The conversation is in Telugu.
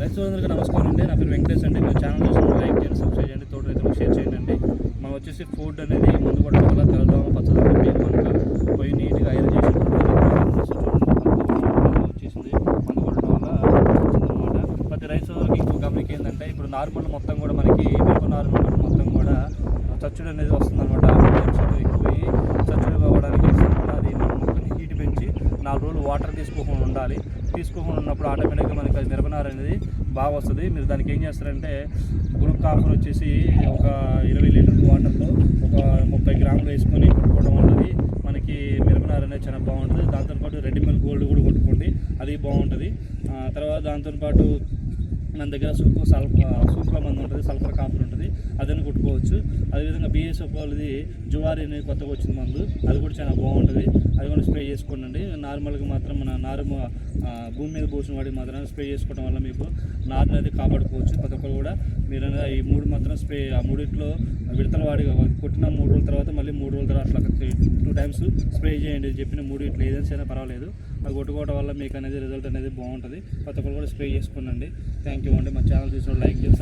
రైతులందరికీ నమస్కారం అండి. నా పేరు వెంకటేష్ అండి. మీరు ఛానల్ చూసిన లైక్ చేయండి సబ్స్క్రైబ్ చేయండి. తోట రైతులకు షేర్ చేయండి అండి. మనం వచ్చేసి ఫుడ్ అనేది మందు కొట్టడం వల్ల తెల్లదోమ పచ్చదనం పేరు కనుక పోయి నీట్గా ఐరన్ చేసి వచ్చేసింది. మందు కొట్టడం వల్ల అనమాట ప్రతి రైతు సోదరులకు ఇంకో గమనిక ఏంటంటే ఇప్పుడు నార్మల్ మొత్తం కూడా మనకి మిరప నార్మల్ మొత్తం కూడా చచ్చుడు అనేది వస్తుందన్నమాట శాతం ఎక్కువై చచ్చుడు అవ్వడానికి వస్తుందన్నమాట అది మన మొక్కని హీట్ పెంచి నాలుగు రోజులు వాటర్ తీసుకోకుండా ఉండాలి. తీసుకోకుండా ఉన్నప్పుడు ఆటోమేటిక్గా మనకి అది మిరపనార అనేది బాగా వస్తుంది. మీరు దానికి ఏం చేస్తారంటే గ్రూప్ కాఫర్ వచ్చేసి ఒక ఇరవై లీటర్ల వాటర్లో ఒక ముప్పై గ్రాములు వేసుకొని కొట్టుకోవడం ఉంటుంది మనకి మిరపనార అనేది చాలా బాగుంటుంది. దాంతోపాటు రెడీమేడ్ గోల్డ్ కూడా కొట్టుకోండి అది బాగుంటుంది. తర్వాత దాంతోపాటు మన దగ్గర సూప్ సల్ఫర్ సూప్ల మంది ఉంటుంది సల్ఫర్ కాపర్ అదని కొట్టుకోవచ్చు. అదేవిధంగా బిఎస్ఎఫ్ వాళ్ళది జువారి అనేది కొత్తగా వచ్చింది మందు. అది కూడా చాలా బాగుంటుంది. అది కూడా స్ప్రే చేసుకోండి నార్మల్గా మాత్రం మన నార్మల్ భూమి మీద పోసిన వాడికి మాత్రం స్ప్రే చేసుకోవడం వల్ల మీకు నారు అనేది కాపాడుకోవచ్చు ప్రతి ఒక్కరు కూడా. మీరు ఈ మూడు మాత్రం స్ప్రే ఆ మూడిట్లో విడతల వాడి కొట్టిన మూడు రోజుల తర్వాత మళ్ళీ మూడు రోజుల తర్వాత అట్లా టూ టైమ్స్ స్ప్రే చేయండి చెప్పిన మూడు ఇట్లా ఏదైనా సరే పర్వాలేదు. అది కొట్టుకోవడం వల్ల మీకు అనేది రిజల్ట్ అనేది బాగుంటుంది. ప్రతి ఒక్కరు కూడా స్ప్రే చేసుకోండి థ్యాంక్ యూ అండి. మా ఛానల్ చూసిన లైక్ చేసి